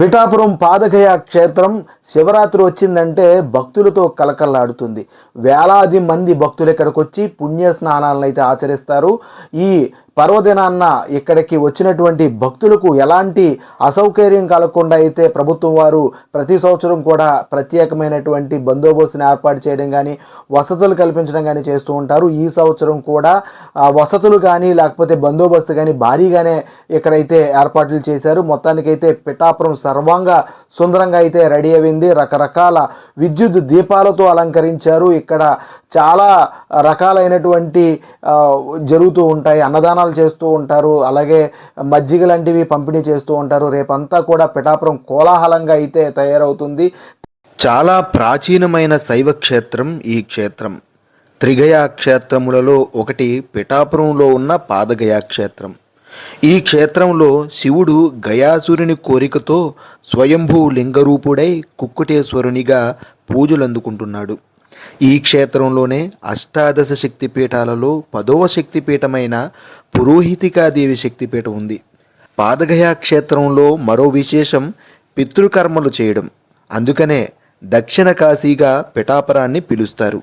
పిఠాపురం పాదకయ క్షేత్రం శివరాత్రి వచ్చిందంటే భక్తులతో కలకల్లాడుతుంది వేలాది మంది భక్తులు ఇక్కడికి వచ్చి పుణ్య స్నానాలను అయితే ఆచరిస్తారు. ఈ పర్వదినాన్న ఇక్కడికి వచ్చినటువంటి భక్తులకు ఎలాంటి అసౌకర్యం కలగకుండా అయితే ప్రభుత్వం వారు ప్రతి సంవత్సరం కూడా ప్రత్యేకమైనటువంటి బందోబస్తుని ఏర్పాటు చేయడం కానీ వసతులు కల్పించడం కానీ చేస్తూ ఉంటారు. ఈ సంవత్సరం కూడా వసతులు కానీ లేకపోతే బందోబస్తు కానీ భారీగానే ఇక్కడైతే ఏర్పాట్లు చేశారు. మొత్తానికైతే పిఠాపురం సర్వాంగ సుందరంగా అయితే రెడీ అయింది. రకరకాల విద్యుత్ దీపాలతో అలంకరించారు. ఇక్కడ చాలా రకాలైనటువంటి జరుగుతూ ఉంటాయి. అన్నదానాలు చేస్తూ ఉంటారు అలాగే మజ్జిగ లాంటివి పంపిణీ చేస్తూ ఉంటారు. రేపంతా కూడా పిఠాపురం కోలాహలంగా అయితే తయారవుతుంది. చాలా ప్రాచీనమైన శైవ క్షేత్రం ఈ క్షేత్రం. త్రిగయా క్షేత్రములలో ఒకటి పిఠాపురంలో ఉన్న పాదగయా క్షేత్రం ఈ క్షేత్రంలో శివుడు గయాసురుని కోరికతో స్వయంభూ లింగరూపుడై కుక్కుటేశ్వరునిగా పూజలు అందుకుంటున్నాడు ఈ క్షేత్రంలోనే అష్టాదశ శక్తిపీఠాలలో పదవ శక్తిపీఠమైన పురోహితికాదేవి శక్తిపీఠం ఉంది. పాదగయా క్షేత్రంలో మరో విశేషం పితృకర్మలు చేయడం. అందుకనే దక్షిణ కాశీగా పిఠాపురాన్ని పిలుస్తారు.